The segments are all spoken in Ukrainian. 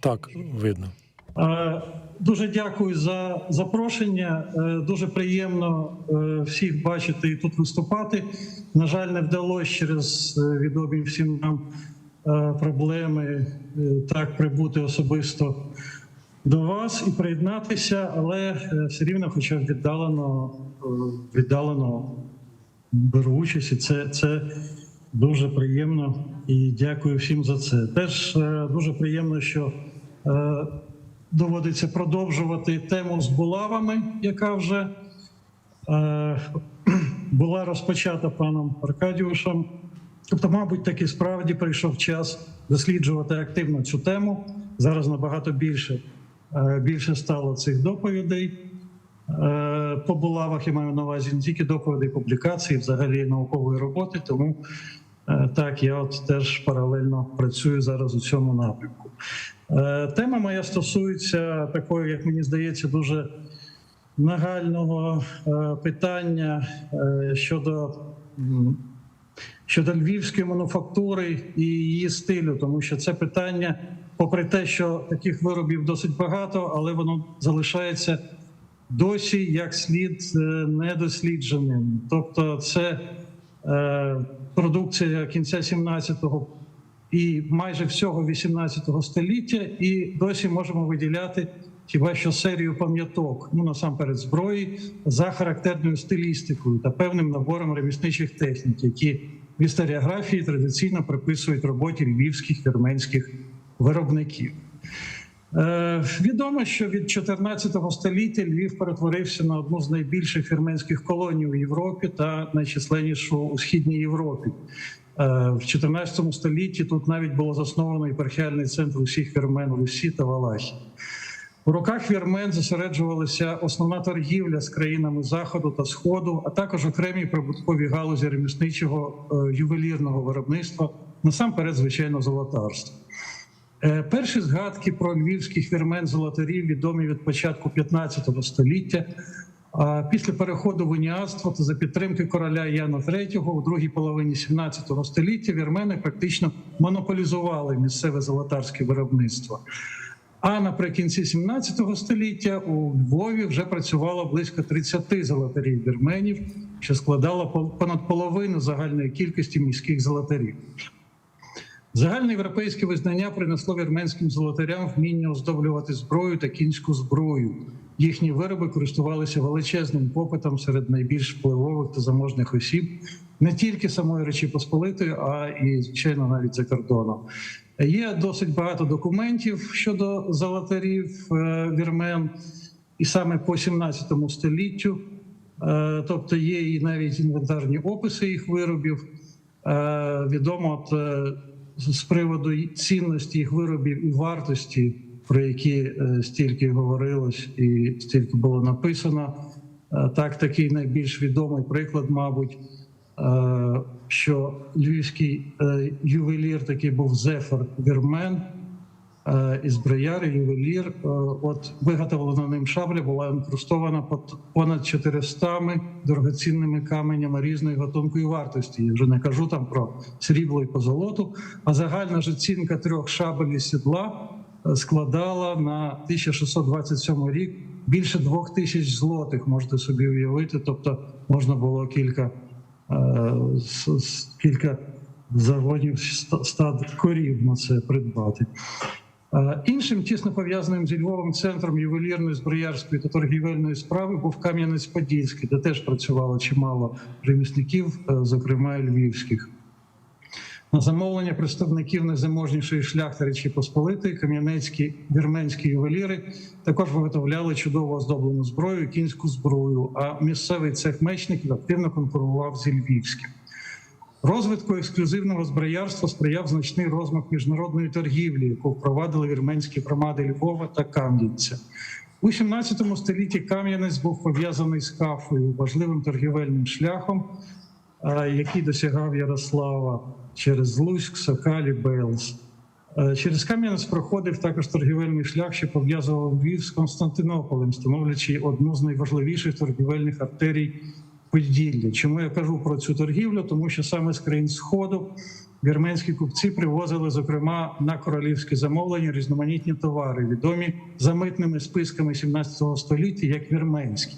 Так, видно. Е, Дуже дякую за запрошення. Е, Дуже приємно е, всіх бачити і тут виступати. На жаль, не вдалося через відомі всім нам проблеми так прибути особисто до вас і приєднатися, але все рівно, хоча віддалено, віддалено беру участь, і це, це дуже приємно і дякую всім за це. Теж е, дуже приємно, що е, доводиться продовжувати тему з булавами, яка вже е, була розпочата паном Аркадіушем. Тобто, мабуть, таки справді прийшов час досліджувати активно цю тему. Зараз набагато більше, більше стало цих доповідей. По булавах я маю на увазі не тільки доповідей, публікації, взагалі наукової роботи. Тому так, я от теж паралельно працюю зараз у цьому напрямку. Е, Тема моя стосується такої, як мені здається, дуже нагального е, питання е, щодо. Щодо львівської мануфактури і її стилю, тому що це питання, попри те, що таких виробів досить багато, але воно залишається досі як слід е, недослідженим. Тобто, це е, продукція кінця 17-го і майже всього 18 століття, і досі можемо виділяти хіба що серію пам'яток, ну насамперед зброї за характерною стилістикою та певним набором ремісничих технік, які в історіографії традиційно приписують роботі львівських вірменських виробників. Е, відомо, що від 14 століття Львів перетворився на одну з найбільших вірменських колоній у Європі та найчисленнішу у східній Європі. Е, В 14 столітті тут навіть було засновано єпархіальний центр усіх вірмен Русі та Валахії. У руках вірмен зосереджувалася основна торгівля з країнами заходу та сходу, а також окремі прибуткові галузі ремісничого е, ювелірного виробництва, насамперед, звичайно, золотарства. Е, Перші згадки про львівських вірмен золотарів відомі від початку 15 століття. Після переходу в уніатство та за підтримки короля Яна III у другій половині 17 століття вірмени практично монополізували місцеве золотарське виробництво. А наприкінці 17 століття у Львові вже працювало близько 30 золотарів вірменів, що складало понад половину загальної кількості міських золотарів. Загальноєвропейське визнання принесло вірменським золотарям вміння оздоблювати зброю та кінську зброю. Їхні вироби користувалися величезним попитом серед найбільш впливових та заможних осіб не тільки самої Речі Посполитої, а і звичайно навіть за кордоном. Є досить багато документів щодо золотарів е, вірмен, і саме по 17 століттю. Е, Тобто є і навіть інвентарні описи їх виробів. Е, Відомо от, з приводу цінності їх виробів і вартості, про які е, стільки говорилось і стільки було написано. Е, Так, такий найбільш відомий приклад, мабуть, е, що львівський ювелір такий був Зефер Вірмен, е, із Брояр, ювелір. Е, От виготовлена ним шабля була інкрустована понад 400 дорогоцінними каменями різної гатунку і вартості. Я вже не кажу там про срібло і позолоту. А загальна ж оцінка трьох шабель і сідла е, складала на 1627 рік більше двох тисяч злотих. Можете собі уявити. Тобто можна було кілька кілька загонів ста- стад корів на це придбати. Е, Іншим тісно пов'язаним зі Львовим центром ювелірної, зброярської та торгівельної справи був Кам'янець-Подільський, де теж працювало чимало ремісників, е, зокрема львівських. На замовлення представників найзаможнішої шляхти Речі Посполитої, кам'янецькі вірменські ювеліри також виготовляли чудово оздоблену зброю, кінську зброю. А місцевий цех мечників активно конкурував зі львівським. Розвитку ексклюзивного зброярства сприяв значний розмах міжнародної торгівлі, яку впровадили вірменські громади Львова та Кам'янця. У 17 столітті Кам'янець був пов'язаний з Кафою, важливим торгівельним шляхом, е, який досягав Ярослава через Луськ, Сокалі, Бейлс. Е, Через Кам'янець проходив також торгівельний шлях, що пов'язував Львів з Константинополем, становлячи одну з найважливіших торгівельних артерій Поділля. Чому я кажу про цю торгівлю? Тому що саме з країн Сходу вірменські купці привозили, зокрема, на королівське замовлення різноманітні товари, відомі за митними списками 17 століття як вірменські.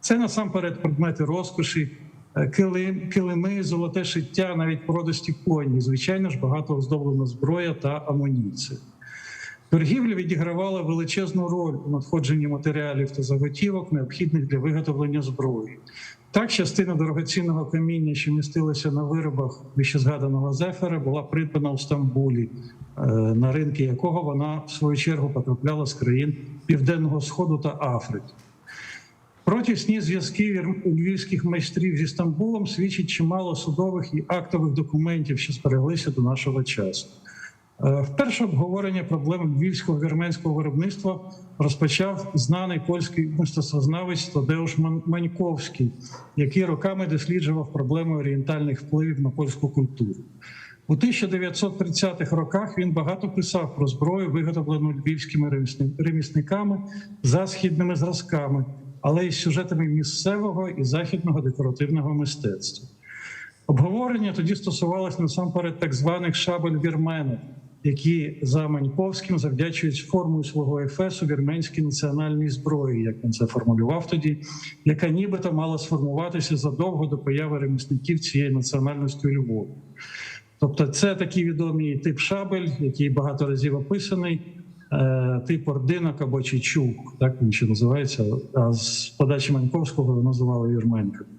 Це насамперед предмети розкоші, е, килим, килими, золоте шиття, навіть породисті коні. Звичайно ж, багато оздоблена зброя та амуніція. Торгівля відігравала величезну роль у надходженні матеріалів та заготівок, необхідних для виготовлення зброї. Так, частина дорогоцінного каміння, що містилася на виробах вищезгаданого зефера, була придбана у Стамбулі, е, на ринки якого вона в свою чергу потрапляла з країн Південного Сходу та Африки. Протісні зв'язки львівських майстрів зі Стамбулом свідчить чимало судових і актових документів, що збереглися до нашого часу. Е, Вперше обговорення проблем львівського вірменського виробництва розпочав знаний польський мистецтвознавець Тадеуш Маньковський, який роками досліджував проблеми орієнтальних впливів на польську культуру. У 1930-х роках він багато писав про зброю, виготовлену львівськими ремісниками за східними зразками, але й сюжетами місцевого і західного декоративного мистецтва. Обговорення тоді стосувалось насамперед так званих шабель вірменів, які за Маньковським завдячують формою свого ефесу вірменській національній зброї, як він це формулював тоді, яка нібито мала сформуватися задовго до появи ремісників цієї національності у Львові. Тобто, це такий відомий тип шабель, який багато разів описаний, е, тип ординок або чечук, так він ще називається. А з подачі Маньковського його називали вірменками.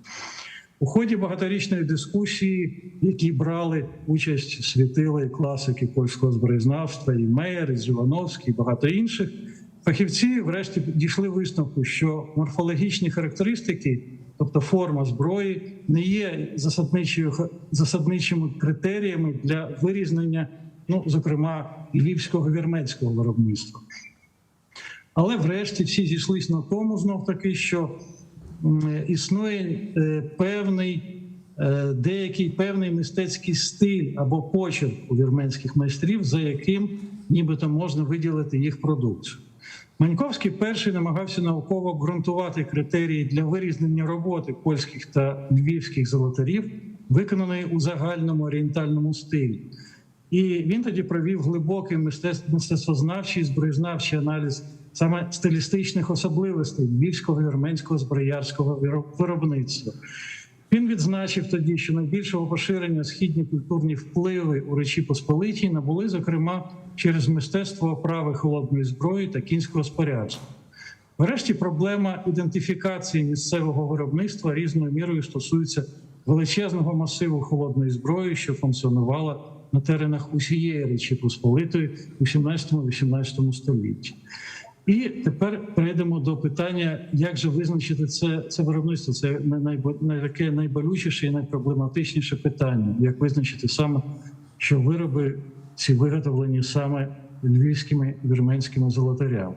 У ході багаторічної дискусії, в якій брали участь світили і класики польського зброєзнавства, і Меєр, і Зювановський, і багато інших, фахівці врешті дійшли висновку, що морфологічні характеристики, тобто форма зброї, не є засадничими критеріями для вирізнення, ну зокрема, львівського вірменського виробництва. Але врешті всі зійшлися на тому знов таки, що існує е, певний е, деякий певний мистецький стиль або почерк у вірменських майстрів, за яким нібито можна виділити їх продукцію. Маньковський перший намагався науково ґрунтувати критерії для вирізнення роботи польських та львівських золотарів, виконаної у загальному орієнтальному стилі. І він тоді провів глибокий мистецтв- мистецтвознавчий і аналіз саме стилістичних особливостей львівського вірменського зброярського виро- виробництва. Він відзначив тоді, що найбільшого поширення східні культурні впливи у Речі Посполитій набули, зокрема, через мистецтво оправи холодної зброї та кінського спорядження. Врешті проблема ідентифікації місцевого виробництва різною мірою стосується величезного масиву холодної зброї, що функціонувала на теренах усієї Речі Посполитої у 17-18 столітті. І тепер перейдемо до питання, як же визначити це, це виробництво. Це най- найболючіше і найпроблематичніше питання, як визначити саме, що вироби ці виготовлені саме львівськими вірменськими золотарями.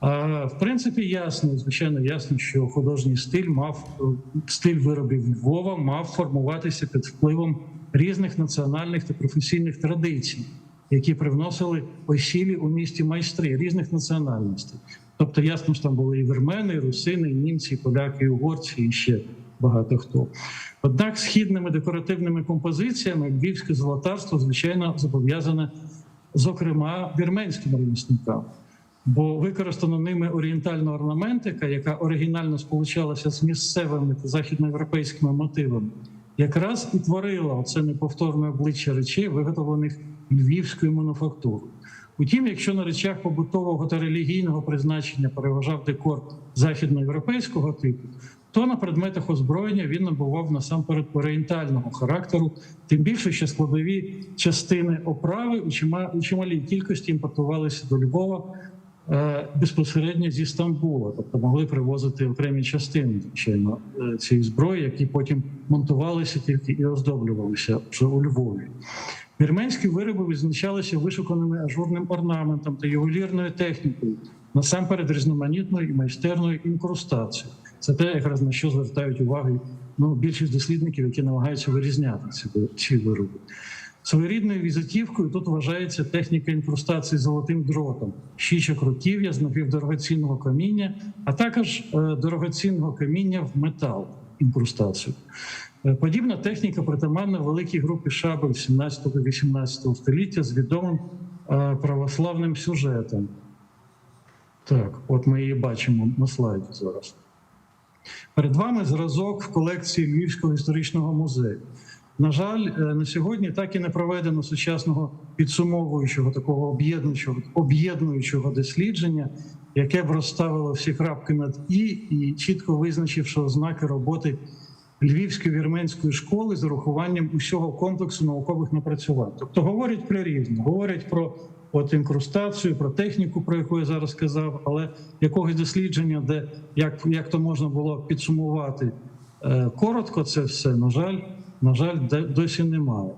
А, в принципі, ясно, звичайно, ясно, що художній стиль мав стиль виробів Львова мав формуватися під впливом різних національних та професійних традицій, які привносили осілі у місті майстри різних національностей. Тобто, ясно, що там були і вірмени, і русини, і німці, і поляки, і угорці, і ще багато хто. Однак східними декоративними композиціями львівське золотарство, звичайно, зобов'язане, зокрема, вірменським ремісникам. Бо використано ними орієнтальна орнаментика, яка оригінально сполучалася з місцевими та західноєвропейськими мотивами, якраз і творила це неповторне обличчя речей, виготовлених львівською мануфактурою. Утім, якщо на речах побутового та релігійного призначення переважав декор західноєвропейського типу, то на предметах озброєння він набував насамперед орієнтального характеру, тим більше, що складові частини оправи у чима- у чималій кількості імпортувалися до Львова е, безпосередньо зі Стамбула, тобто могли привозити окремі частини звичайно е, цієї зброї, які потім монтувалися тільки і оздоблювалися вже у Львові. Вірменські вироби визначалися вишуканими ажурним орнаментом та ювелірною технікою, насамперед різноманітною і майстерною інкрустацією. Це те, якраз на що звертають увагу ну, більшість дослідників, які намагаються вирізняти ці, ці вироби. Своєрідною візитівкою тут вважається техніка інкрустації золотим дротом, щічок руків'я з напівдорогоцінного каміння, а також е, дорогоцінного каміння в метал інкрустацію. Е, Подібна техніка притаманна великій групі шабель 17-18 століття з відомим е, православним сюжетом. Так, от ми її бачимо на слайді зараз. Перед вами зразок в колекції Львівського історичного музею. На жаль, е, на сьогодні так і не проведено сучасного підсумовуючого такого об'єднуючого об'єднуючого дослідження, яке б розставило всі крапки над і і чітко визначивши ознаки роботи Львівської вірменської школи з урахуванням усього комплексу наукових напрацювань. Тобто говорять про різне, говорять про от інкрустацію, про техніку, про яку я зараз сказав, але якогось дослідження, де як, як то можна було підсумувати е, коротко це все, на жаль, на жаль, де- досі немає.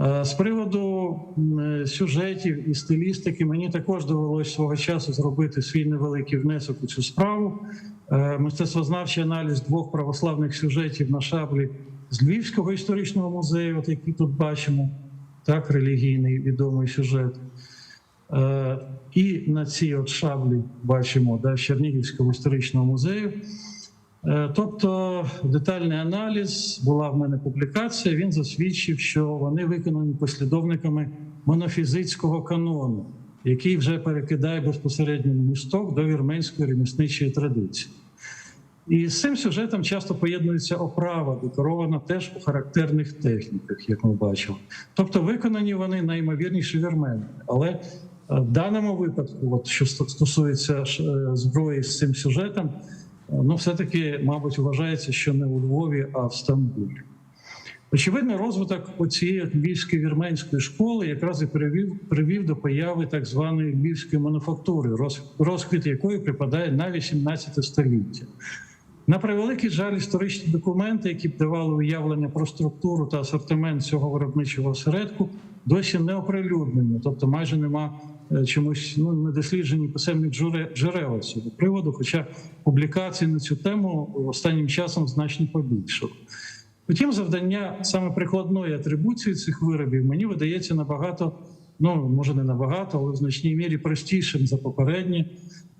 Е, З приводу е, сюжетів і стилістики мені також довелося свого часу зробити свій невеликий внесок у цю справу. Е, Мистецтвознавчий аналіз двох православних сюжетів на шаблі з Львівського історичного музею, от який тут бачимо, так, релігійний відомий сюжет. Е, І на цій от шаблі бачимо да, Чернігівського історичного музею. Е, Тобто детальний аналіз була в мене публікація. Він засвідчив, що вони виконані послідовниками монофізитського канону, який вже перекидає безпосередньо місток до вірменської ремісничої традиції. І з цим сюжетом часто поєднується оправа, декорована теж у характерних техніках, як ми бачили. Тобто виконані вони найімовірніше вірменами. Але е, в даному випадку, от що стосується е, зброї з цим сюжетом, е, ну все-таки, мабуть, вважається, що не у Львові, а в Стамбулі. Очевидно, розвиток цієї львівської вірменської школи якраз і привів, привів до появи так званої львівської мануфактури, розквіт якої припадає на 18 століття. На превеликий жаль, історичні документи, які б давали уявлення про структуру та асортимент цього виробничого осередку, досі не оприлюднені, тобто майже нема е, чомусь ну, недосліджені писемних джуре- джерел цього приводу. Хоча публікацій на цю тему останнім часом значно побільшало. Втім, завдання саме прикладної атрибуції цих виробів мені видається набагато, ну може не набагато, але в значній мірі простішим за попереднє,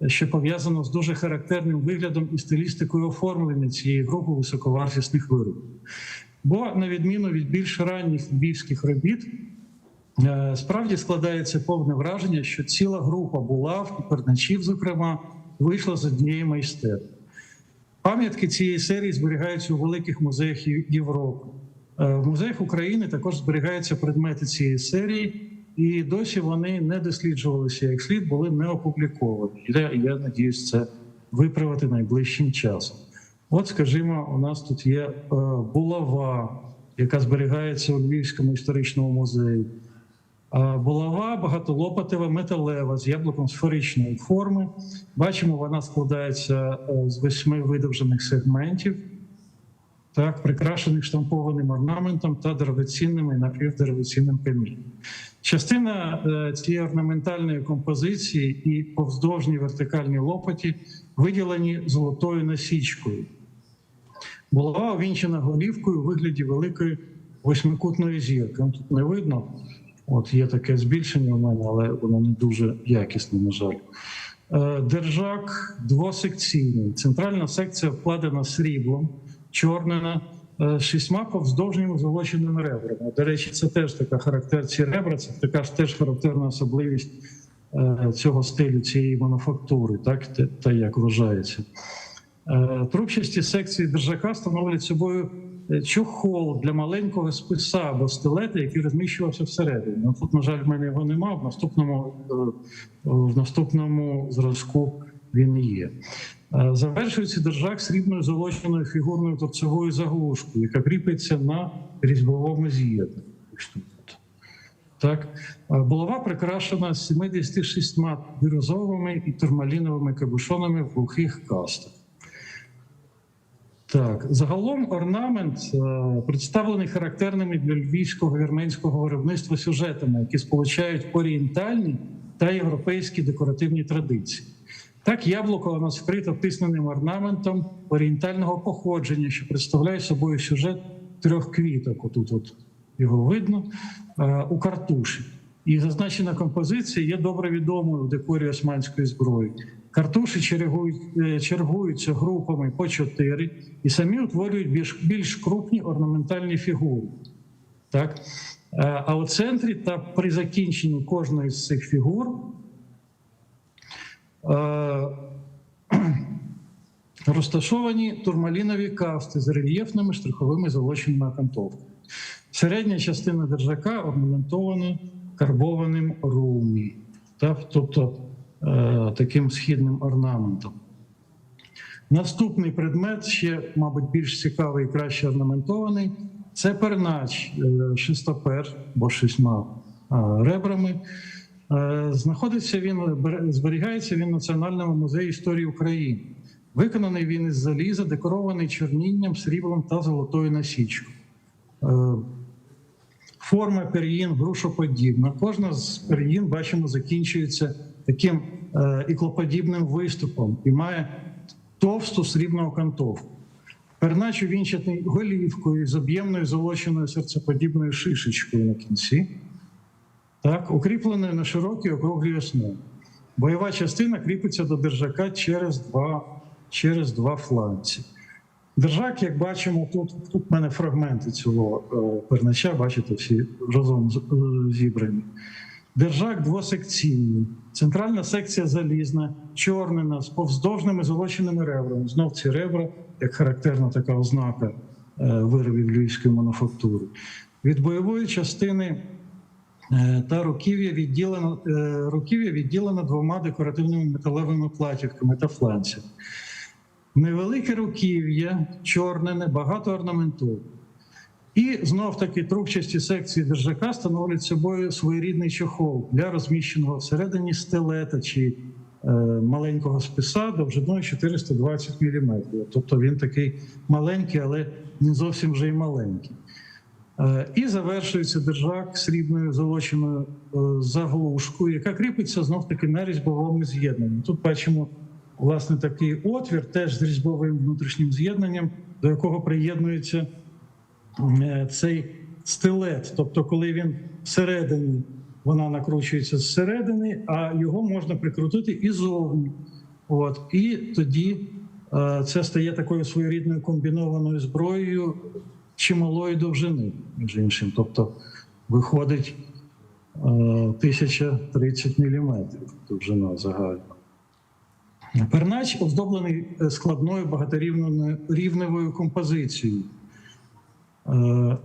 що пов'язано з дуже характерним виглядом і стилістикою оформлення цієї групи високовартісних виробів. Бо, на відміну від більш ранніх львівських робіт, е, справді складається повне враження, що ціла група булав і перначів, зокрема, вийшла з однієї майстерні. Пам'ятки цієї серії зберігаються у великих музеях Європи. Е, В музеях України також зберігаються предмети цієї серії, і досі вони не досліджувалися як слід, були не опубліковані. Я, я надіюсь, це виправити найближчим часом. От, скажімо, у нас тут є е, булава, яка зберігається у Львівському історичному музеї. А Булава багатолопатева металева з яблуком сферичної форми. Бачимо, вона складається е, з восьми видовжених сегментів, так, прикрашених штампованим орнаментом та дорогоцінним і напівдорогоцінним камінням. Частина е, цієї орнаментальної композиції і повздовжні вертикальні лопаті виділені золотою насічкою. Булава увінчена голівкою у вигляді великої восьмикутної зірки. Ну, Тут не видно. От є таке збільшення у мене, але воно не дуже якісне, на жаль. Е, Держак двосекційний. Центральна секція вкладена сріблом, чорнена е, шістьма повздовжніми золоченими ребрами. До речі, це теж така характер. Ці ребра, це така ж теж характерна особливість е, цього стилю, цієї мануфактури, так та, як вважається. Е, Трубчасті секції держака становлять собою чохол для маленького списа або стилета, який розміщувався всередині. Ну, тут, на жаль, в мене його немає. В наступному, в наступному зразку він є. Е, Завершується держак срібною золоченою фігурною торцевою заглушкою, яка кріпиться на різьбовому з'єднанні. Так, Е, булава прикрашена 76 бірюзовими і турмаліновими кабушонами в глухих кастах. Так, загалом орнамент е, представлений характерними для львівського вірменського виробництва сюжетами, які сполучають орієнтальні та європейські декоративні традиції. Так, яблуко у нас вкрито втисненим орнаментом орієнтального походження, що представляє собою сюжет трьох квіток. Отут от його видно е, у картуші. І зазначена композиція є добре відомою в декорі османської зброї. Картуші чергують, е, чергуються групами по чотири і самі утворюють більш, більш крупні орнаментальні фігури. Так? Е, А у центрі та при закінченні кожної з цих фігур розташовані турмалінові кафти з рельєфними штриховими золоченими окантовками. Середня частина держака орнаментована карбованим румі, тобто е, таким східним орнаментом. Наступний предмет, ще, мабуть, більш цікавий і краще орнаментований, це пернач е, шестопер, бо шістьма е, ребрами. Е, Знаходиться він, зберігається він в Національному музеї історії України. Виконаний він із заліза, декорований чорнінням, сріблом та золотою насічкою. Е, Форма пер'їн грушоподібна. Кожна з пер'їн, бачимо, закінчується таким е, іклоподібним виступом і має товсту срібну окантовку. Пернач увінчатий голівкою з об'ємною золоченою серцеподібною шишечкою на кінці, так, укріпленою на широкій округлій основі. Бойова частина кріпиться до держака через два, через два фланці. Держак, як бачимо, тут, тут в мене фрагменти цього е, пернача, бачите, всі разом е, зібрані. Держак двосекційний. Центральна секція залізна, чорнена з повздовжними золоченими ребрами. Знов ці ребра, як характерна така ознака е, виробів львівської мануфактури. Від бойової частини та руків'я відділено, е, руків'я відділено двома декоративними металевими платівками та фланцями. Невелике руків'я, чорне, небагато орнаментоване. І знов таки трубчасті секції держака становлять собою своєрідний чохол для розміщеного всередині стелета чи е, маленького списа довжиною 420 мм. Тобто він такий маленький, але не зовсім вже й маленький. Е, І завершується держак срібною золоченою е, заглушкою, яка кріпиться знов таки на різьбовому з'єднанні. Тут бачимо власне такий отвір, теж з різьбовим внутрішнім з'єднанням, до якого приєднується е, цей стилет. Тобто, коли він всередині, вона накручується зсередини, а його можна прикрутити і зовні. От і тоді це стає такою своєрідною комбінованою зброєю чималої довжини, між іншим. Тобто виходить е, 1030 мм довжина загальна. Пернач оздоблений е, складною багаторівневою рівневою композицією. Е,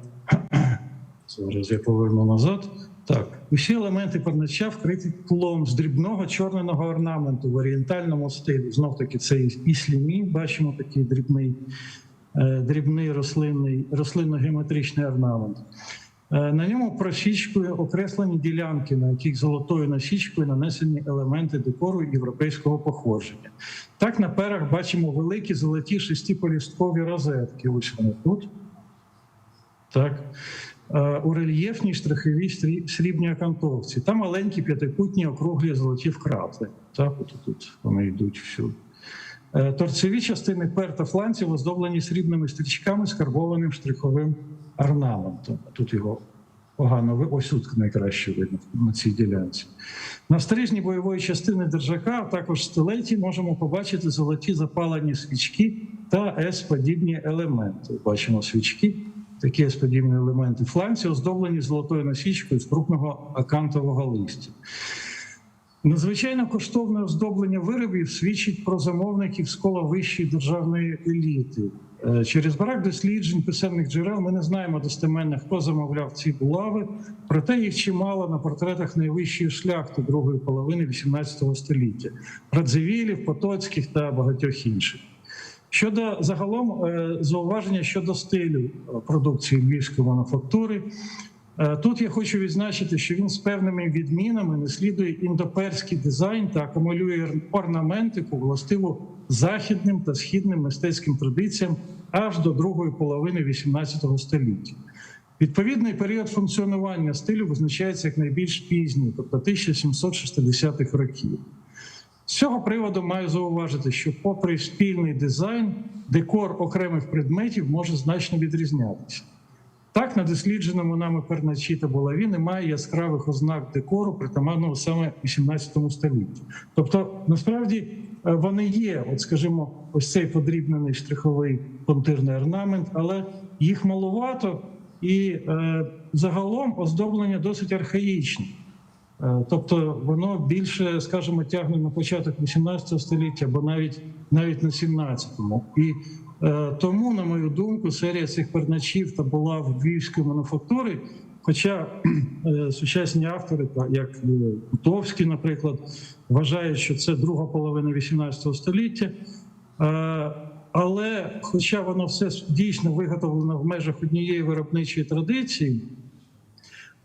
Зараз я поверну назад. Так, усі елементи пернача вкриті тлом з дрібного чорненого орнаменту в орієнтальному стилі. Знов таки це і слімі, бачимо такий дрібний, е, дрібний рослинний, рослинно-геометричний орнамент. Е, На ньому просічкою окреслені ділянки, на яких золотою насічкою нанесені елементи декору європейського походження. Так на перах бачимо великі золоті шестиполісткові розетки. Ось вони тут. Так. Е, У рельєфній штриховій срібній окантовці. Та маленькі п'ятикутні округлі золоті вкрапли. Так, от тут вони йдуть всюди. Е, Торцеві частини пер та фланців оздоблені срібними стрічками з карбованим штриховим орнаментом. Тут його погано ось тут найкраще видно на цій ділянці. На стрижні бойової частини держака, а також стилеті, можемо побачити золоті запалені свічки та С-подібні елементи. Бачимо свічки, такі С-подібні елементи. Фланці оздоблені золотою насічкою з крупного акантового листя. Надзвичайно коштовне оздоблення виробів свідчить про замовників з кола вищої державної еліти. Е, Через брак досліджень писемних джерел ми не знаємо достеменно, хто замовляв ці булави, проте їх чимало на портретах найвищої шляхти другої половини XVIII століття Радзивілів, Потоцьких та багатьох інших. Щодо загалом е, зауваження щодо стилю е, продукції львівської мануфактури. Е, Тут я хочу відзначити, що він з певними відмінами наслідує індоперський дизайн та акумулює орнаментику, властиву західним та східним мистецьким традиціям аж до другої половини XVIII століття. Відповідний період функціонування стилю визначається як найбільш пізній, тобто 1760-х років. З цього приводу маю зауважити, що, попри спільний дизайн, декор окремих предметів може значно відрізнятися. Так, на дослідженому нами перначі та булаві немає яскравих ознак декору, притаманного саме 18 столітті. Тобто, насправді, е, вони є, от скажімо, ось цей подрібнений штриховий пунктирний орнамент, але їх малувато і е, загалом оздоблення досить архаїчне. Е, Тобто воно більше, скажімо, тягне на початок 18 століття, або навіть навіть на 17-му. І тому, на мою думку, серія цих перначів та була в львівської мануфактури. Хоча е, сучасні автори, як е, Кутовський, наприклад, вважають, що це друга половина 18 століття. Е, але, хоча воно все дійсно виготовлено в межах однієї виробничої традиції,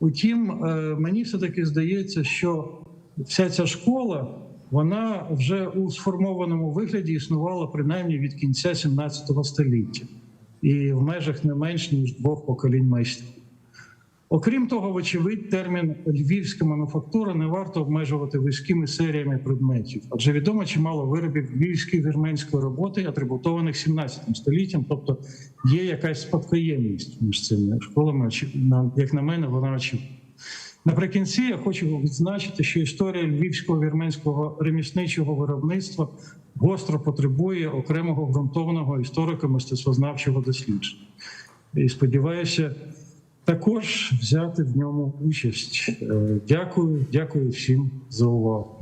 Утім, е, мені все-таки здається, що вся ця школа вона вже у сформованому вигляді існувала принаймні від кінця 17 століття і в межах не менш ніж двох поколінь майстрів. Окрім того, вочевидь, термін львівська мануфактура не варто обмежувати вузькими серіями предметів, адже відомо чимало виробів львівської вірменської роботи, атрибутованих 17 століттям, тобто є якась спадкоємність між цими школами. Як на мене, вона очевидна. Наприкінці я хочу відзначити, що історія львівського вірменського ремісничого виробництва гостро потребує окремого ґрунтовного історико-мистецтвознавчого дослідження. І сподіваюся, також взяти в ньому участь. Е, Дякую, дякую всім за увагу.